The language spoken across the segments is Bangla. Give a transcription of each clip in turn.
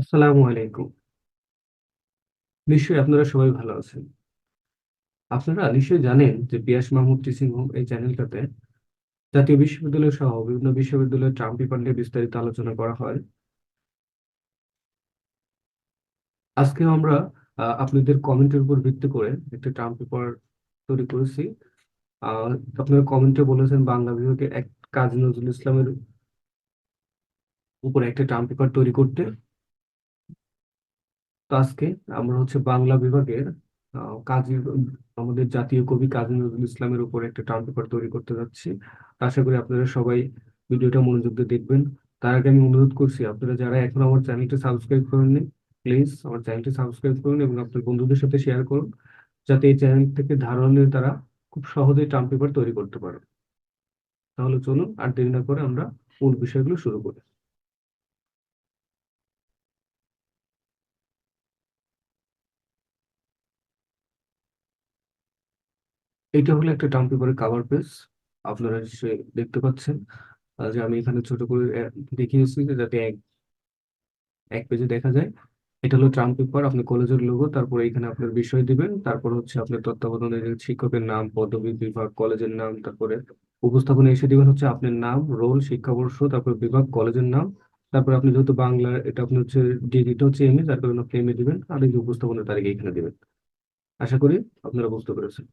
আসসালামু আলাইকুম। নিশ্চয়ই আপনারা সবাই ভালো আছেন। আপনারা নিশ্চয়ই জানেন যে পিয়াস মাহমুদ টিচিং হোম এই চ্যানেলটাতে জাতীয় বিশ্ববিদ্যালয় সহ বিভিন্ন বিশ্ববিদ্যালয়ের ট্রাম পেপার নিয়ে বিস্তারিত আলোচনা করা হয়। আজকে আমরা আপনাদের কমেন্টের উপর ভিত্তি করে একটা ট্রাম্প পেপার তৈরি করেছি। আপনারা কমেন্টে বলেছেন বাংলা বিভাগে এক কাজী নজরুল ইসলামের উপরে একটা ট্রাম্প পেপার তৈরি করতে। তো আজকে আমরা হচ্ছে বাংলা বিভাগের কাজী আমাদের জাতীয় কবি কাজী নজরুল ইসলামের উপর একটা টার্ম পেপার তৈরি করতে যাচ্ছি। আশা করি আপনারা সবাই ভিডিওটা মনোযোগ দিয়ে দেখবেন। তার আগে আমি অনুরোধ করছি, আপনারা যারা এখন আমার চ্যানেলটি সাবস্ক্রাইব করেননি, প্লিজ আমার চ্যানেলটি সাবস্ক্রাইব করুন এবং আপনার বন্ধুদের সাথে শেয়ার করুন, যাতে এই চ্যানেল থেকে ধারণা নিয়ে তারা খুব সহজেই টার্ম পেপার তৈরি করতে পারে। তাহলে চলুন, আর দেরি না করে আমরা মূল বিষয়গুলো শুরু করি। এটা হলো একটা টার্ম পেপারের কাভার পেজ আপনারা নিশ্চয়ই দেখতে পাচ্ছেন যে আমি এখানে ছোট করে দেখিয়েছি যে যাতে এক এক পেজে দেখা যায়। এটা হলো ট্রাম পেপার আপনি কলেজের লোগো তারপরে এখানে আপনার বিষয় দিবেন, তারপর হচ্ছে আপনার তত্ত্বাবধানের শিক্ষকের নাম, পদবি, বিভাগ কলেজের নাম, তারপরে উপস্থাপনা এসে দিবেন হচ্ছে আপনার নাম রোল শিক্ষাবর্ষ, তারপর বিভাগ কলেজের নাম। তারপরে আপনি যেহেতু বাংলা, এটা আপনি হচ্ছে ডিজিটা হচ্ছে এমএ তার কারণে আপনি এমএ দিবেন, আর এই উপস্থাপনের তারিখ এখানে দিবেন। আশা করি আপনারা বুঝতে পেরেছেন।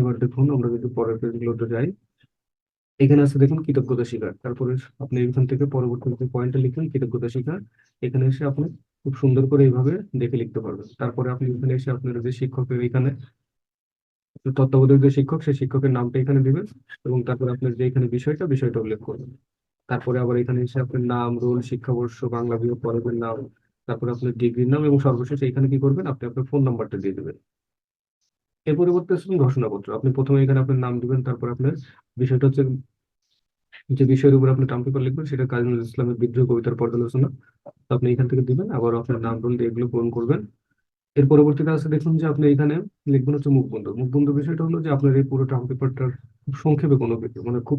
এবার দেখুন, আমরা যদি পরের পেজগুলোতে যাই। এখানে আছে দেখুন, কৃতজ্ঞতা স্বীকার। তারপরে আপনি এখান থেকে পরবর্তী যে পয়েন্টটা লিখলেন, কৃতজ্ঞতা স্বীকার। এখানে এসে আপনি খুব সুন্দর করে এইভাবে দেখে লিখতে পারবেন। তারপরে আপনি এখানে এসে আপনার যে শিক্ষকের এখানে তত্ত্বাবধায়ক যে শিক্ষক, সেই শিক্ষকের নামটা এখানে দিবেন এবং তারপরে আপনার যে এখানে বিষয়টা বিষয়টা উল্লেখ করবেন। তারপরে আবার এখানে এসে আপনার নাম, রোল, শিক্ষাবর্ষ, বাংলা বিভাগ কলেজের নাম, তারপরে আপনার ডিগ্রির নাম এবং সর্বশেষ এখানে কি করবেন, আপনি আপনার ফোন নাম্বারটা দিয়ে দেবেন। এর পরিবর্তে ঘোষণাপত্র। আপনি প্রথমে এখানে আপনার নাম দিবেন, তারপর আপনার বিষয়টা হচ্ছে যে বিষয়ের উপর আপনি টার্ম পেপার লিখবেন, সেটা কাজী নজরুল ইসলামের বিদ্রোহ কবিতার পর্যালোচনা। আপনি এখান থেকে দিবেন, আবার আপনার নাম রোল দিয়ে এগুলো পূরণ করবেন। এর পরবর্তীতে আছে দেখুন যে আপনি এখানে লিখবেন হচ্ছে মুখবন্ধ। মুখবন্ধ বিষয়টা হলো যে আপনার এই পুরো টার্ম পেপারটার সংক্ষেপে কোনো মানে খুব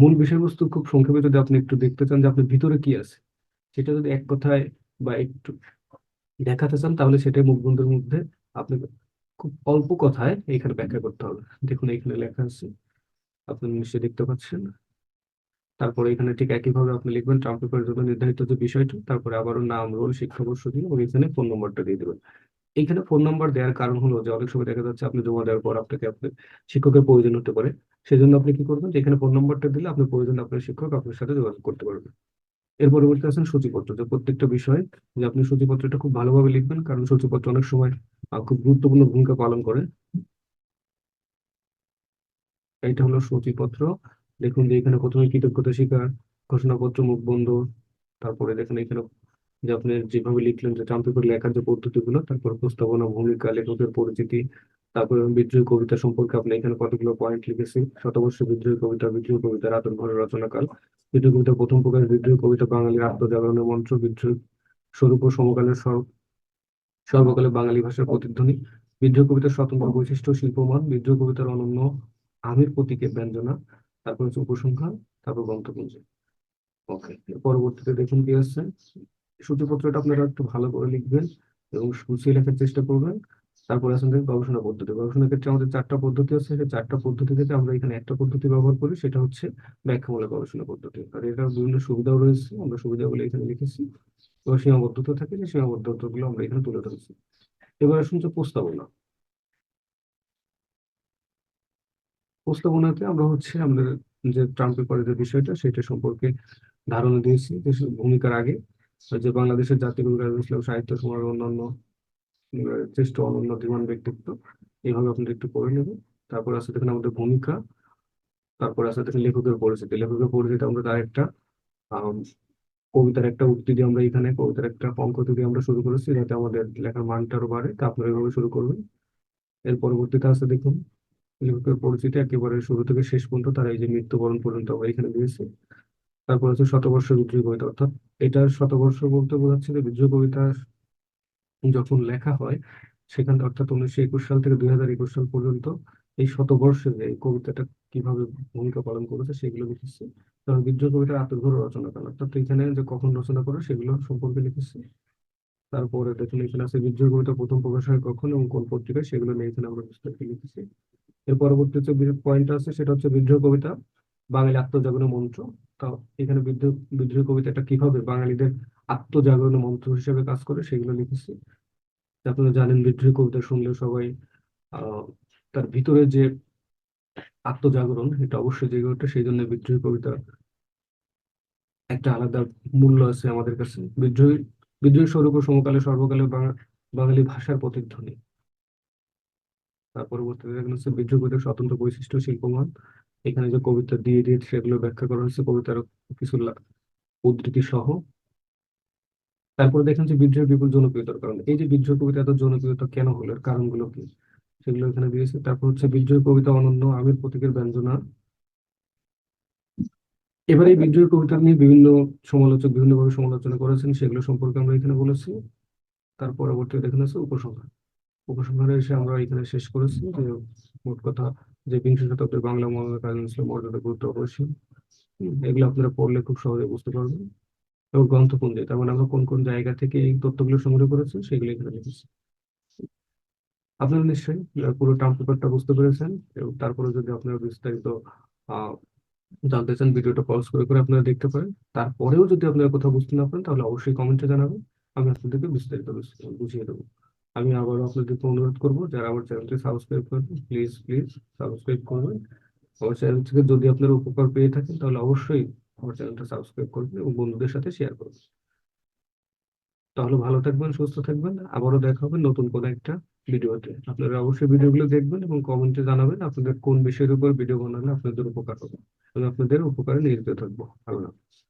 মূল বিষয়বস্তু খুব সংক্ষেপে যদি আপনি একটু দেখতে চান যে আপনার ভিতরে কি আছে, সেটা যদি এক কথায় বা একটু দেখাতে চান, তাহলে সেটাই মুখবন্ধের মধ্যে আপনি খুব অল্প কথায় এখানে ব্যাখ্যা করতে হবে। দেখুন এখানে লেখা আছে, আপনি নিশ্চয়ই দেখতে পাচ্ছেন। তারপরে এখানে ঠিক একইভাবে আপনি লিখবেন ট্রাম পেপারের জন্য নির্ধারিত যে বিষয়টা, তারপরে আবারও নাম, রোল, শিক্ষাবর্ষ দিন এবং এখানে ফোন নম্বরটা দিয়ে দেবেন। এখানে ফোন নাম্বার দেওয়ার কারণ হলো যে, অনেক সময় দেখা যাচ্ছে আপনি জমা দেওয়ার পর আপনাকে আপনার শিক্ষকের প্রয়োজন হতে পারে। সেজন্য আপনি কি করবেন যে, এখানে ফোন নাম্বারটা দিলে আপনার প্রয়োজন আপনার শিক্ষক আপনার সাথে যোগাযোগ করতে পারবেন এর পরবর্তী আছেন সূচিপত্র, যে প্রত্যেকটা বিষয় যে আপনি সূচিপত্রটা খুব ভালোভাবে লিখবেন, কারণ সূচিপত্র অনেক সময় খুব গুরুত্বপূর্ণ ভূমিকা পালন করে। এইটা হলো সূচিপত্র। দেখুন যে এখানে প্রথমে কৃতজ্ঞতা স্বীকার, ঘোষণাপত্র মুখবন্ধ তারপরে দেখেন এখানে যে আপনি যেভাবে লিখলেন যে ট্রাম পেপার লেখার যে পদ্ধতিগুলো, তারপর উপস্থাপনা, ভূমিকা, লেখকের পরিচিতি, তারপরে বিদ্রোহী কবিতা সম্পর্কে আপনি এখানে কতগুলো পয়েন্ট লিখেছি, শতবর্ষ বিদ্রোহী কবিতা বিদ্রোহী কবিতা রাতের ঘরের রচনাকাল, বিদ্রোহী কবিতা প্রথম প্রকাশ বিদ্রোহী কবিতা বাঙালির আত্মজাগরণের মন্ত্র, বিদ্রোহী স্বরূপ ও সমকালের সর্বকালে বাঙালি ভাষার প্রতিধ্বনি। বিদ্রোহ কবিতার স্বতন্ত্র বৈশিষ্ট্য শিল্পমান। বিদ্রোহ কবিতার অনন্য আমির প্রতীকের ব্যঞ্জনা। তারপর হচ্ছে উপসংহার তারপর গ্রন্থপুঞ্জ ওকে পরবর্তীতে দেখুন কি আছে সূচিপত্রটা আপনারা একটু ভালো করে লিখবেন এবং গুছিয়ে লেখার চেষ্টা করবেন। তারপরে আমাদের গবেষণা পদ্ধতি। গবেষণার ক্ষেত্রে আমাদের চারটা পদ্ধতি আছে। সেই চারটা পদ্ধতি থেকে আমরা এখানে একটা পদ্ধতি ব্যবহার করি সেটা হচ্ছে ব্যাখ্যামূলক গবেষণা পদ্ধতি। আর এটার বিভিন্ন সুবিধাও রয়েছে। আমরা সুবিধাগুলো এখানে লিখেছি। এবার সীমাবদ্ধতা থাকে, যে সীমাবদ্ধতাগুলো আমরা এখানে তুলে ধরেছি। এবার আসুন প্রস্তাবনা। প্রস্তাবনাতে আমরা হচ্ছে আমাদের যে ট্রাম্প পেপারের যে বিষয়টা, সেটা সম্পর্কে ধারণা দিয়েছি ভূমিকার আগে যে বাংলাদেশের কবি কাজী ইসলাম সাহিত্য সমাজের অন্যান্য শ্রেষ্ঠ অনন্য ধীমান ব্যক্তিত্ব, এইভাবে আপনারা একটু করে নেবেন তারপর আছে দেখেন আমাদের ভূমিকা, তারপর আছে দেখেন লেখকের পরিচিতি। লেখকের পরিচিতি আমরা তার একটা কবিতার একটা উক্তি দিয়ে আমরা এখানে, কবিতার একটা অঙ্ক দিয়ে আমরা শুরু করেছি, যাতে আমাদের লেখার মানটা আরও বাড়ে। তা আপনারা এভাবে শুরু করবেন। এর পরবর্তীতে আছে দেখুন, লেখকের পরিচিতি একেবারে শুরু থেকে শেষ পর্যন্ত, তারা এই যে মৃত্যুবরণ পর্যন্ত আমরা এখানে দিয়েছি। তারপর হচ্ছে শতবর্ষ বিদ্রোহী কবিতা, অর্থাৎ এটা শতবর্ষ বলতে বোঝাচ্ছে যে বিদ্রোহী কবিতা যখন লেখা হয়, সেখান, অর্থাৎ উনিশশো একুশ সাল থেকে দুই হাজার একুশ সাল পর্যন্ত এই শতবর্ষে যে এই কবিতাটা কীভাবে ভূমিকা পালন করেছে সেগুলো লিখেছি। কারণ বিদ্রোহ কবিতার আত্মধর রচনা কাল অর্থাৎ এখানে যে কখন রচনা করে সেগুলো সম্পর্কে লিখেছি। তারপরে দেখুন, এখানে আছে বিদ্রোহ কবিতা প্রথম প্রকাশ হয় কখন এবং কোন পত্রিকায় সেগুলো নিয়ে এখানে আমরা বিস্তারিত লিখেছি। এর পরবর্তী যে পয়েন্ট আছে সেটা হচ্ছে বিদ্রোহ কবিতা, বাঙালি আত্মজাগরণ মন্ত্র। তা এখানে বিদ্রোহ বিদ্রোহ কবিতাটা কীভাবে বাঙালিদের আত্মজাগরণ মন্ত্র হিসেবে কাজ করে সেগুলো লিখেছি। আপনারা জানেন বিদ্রোহ কবিতা শুনলে সবাই, আহ তার ভিতরে যে আত্মজাগরণ, এটা অবশ্যই জেগে ওঠে। সেই জন্য বিদ্রোহী কবিতা একটা আলাদা মূল্য আছে আমাদের কাছে। বিদ্রোহী বিদ্রোহী স্বরূপ ও সমকালে সর্বকালে বাঙালি ভাষার প্রতিধ্বনি। তার পরবর্তীতে দেখেন হচ্ছে বিদ্রোহী কবিতার স্বতন্ত্র বৈশিষ্ট্য শিল্পমান এখানে যে কবিতা দিয়ে দিয়ে সেগুলো ব্যাখ্যা করা হয়েছে, কবিতার কিছু উদ্ধৃতি সহ। তারপরে দেখেন যে বিদ্রোহের বিপুল জনপ্রিয়তার কারণ। এই যে বিদ্রোহ কবিতা এত জনপ্রিয়তা কেন হলো? কারণগুলো কি? সেগুলো এখানে দিয়েছে। তারপর হচ্ছে বিদ্রোহী কবিতা অনন্য, আমির প্রতীকের ব্যঞ্জনা। এবার এই বিদ্রোহী কবিতা নিয়ে বিভিন্ন সমালোচক বিভিন্নভাবে সমালোচনা করেছেন, সেগুলো সম্পর্কে আমরা এখানে বলেছি। তার পরবর্তীতে এখানে আছে উপসংহার। উপসংহারে এসে আমরা এখানে শেষ করেছি যে মোট কথা যে বিংশ শতাব্দীর বাংলা মহানগর কাজী মর্যাদা গুরুত্ব অপরিসীম। এগুলো আপনারা পড়লে খুব সহজে বুঝতে পারবেন। এবং গ্রন্থপুঞ্জে তার মানে আমরা কোন কোন জায়গা থেকে এই তথ্যগুলো সংগ্রহ করেছি, সেগুলো এখানে লিখেছি। আপনারা নিশ্চয়ই পুরো টার্ম পেপারটা বুঝতে পেরেছেন এবং তারপরে যদি আপনারা বিস্তারিত জানতে চান, ভিডিওটা পজ করে করে আপনারা দেখতে পারেন। তারপরেও যদি আপনারা কোথাও বুঝতে না পারেন, তাহলে অবশ্যই কমেন্টে জানাবেন। আমি আপনাদেরকে বিস্তারিত বুঝিয়ে দেবো। আমি আবারও আপনাদেরকে অনুরোধ করব, যারা আমার চ্যানেলটি সাবস্ক্রাইব করবেন প্লিজ প্লিজ সাবস্ক্রাইব করবেন। আমার চ্যানেল থেকে যদি আপনারা উপকার পেয়ে থাকেন, তাহলে অবশ্যই আমার চ্যানেলটা সাবস্ক্রাইব করবেন এবং বন্ধুদের সাথে শেয়ার করবেন। তাহলে ভালো থাকবেন, সুস্থ থাকবেন। আবারও দেখা হবে নতুন কোনো একটা ভিডিওতে আপনারা অবশ্যই ভিডিওগুলো দেখবেন এবং কমেন্টে জানাবেন আপনাদের কোন বিষয়ের উপর ভিডিও বানালে আপনাদের উপকার হবে। আমি আপনাদের উপকারে নিয়োজিত থাকব। ভালো থাকবেন।